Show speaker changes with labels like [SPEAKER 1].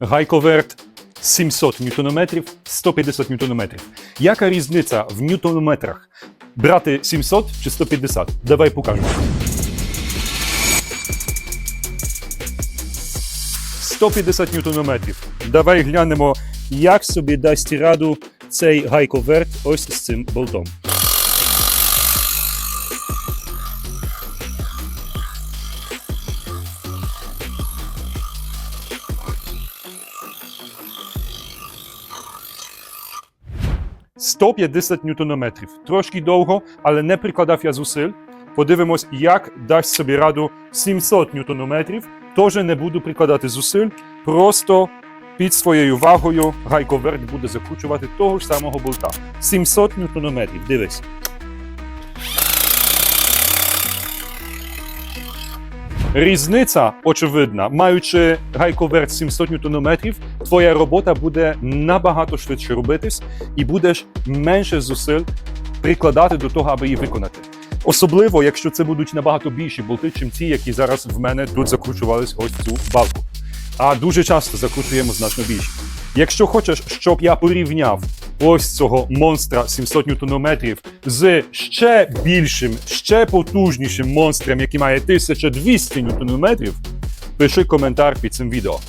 [SPEAKER 1] гайковерт 700 Нм, 150 Нм. Яка різниця в ньютонометрах? Брати 700 чи 150? Давай покажемо. 150 ньютонометрів. Давай глянемо, як собі дасть раду цей гайковерт ось з цим болтом. «150 ньютонометрів. Трошки довго, але не прикладав я зусиль. Подивимось, як дасть собі раду 700 ньютонометрів. Теж не буду прикладати зусиль, просто під своєю вагою гайковерт буде закручувати того ж самого болта. 700 ньютонометрів. Дивись. Різниця очевидна. Маючи гайковерт 700 ньютонометрів, твоя робота буде набагато швидше робитись і будеш менше зусиль прикладати до того, аби її виконати. Особливо, якщо це будуть набагато більші болти, чим ті, які зараз в мене тут закручувались ось цю балку. А дуже часто закручуємо значно більше. Якщо хочеш, щоб я порівняв ось цього монстра 700 ньютонометрів з ще більшим, ще потужнішим монстром, який має 1200 ньютонометрів, пиши коментар під цим відео.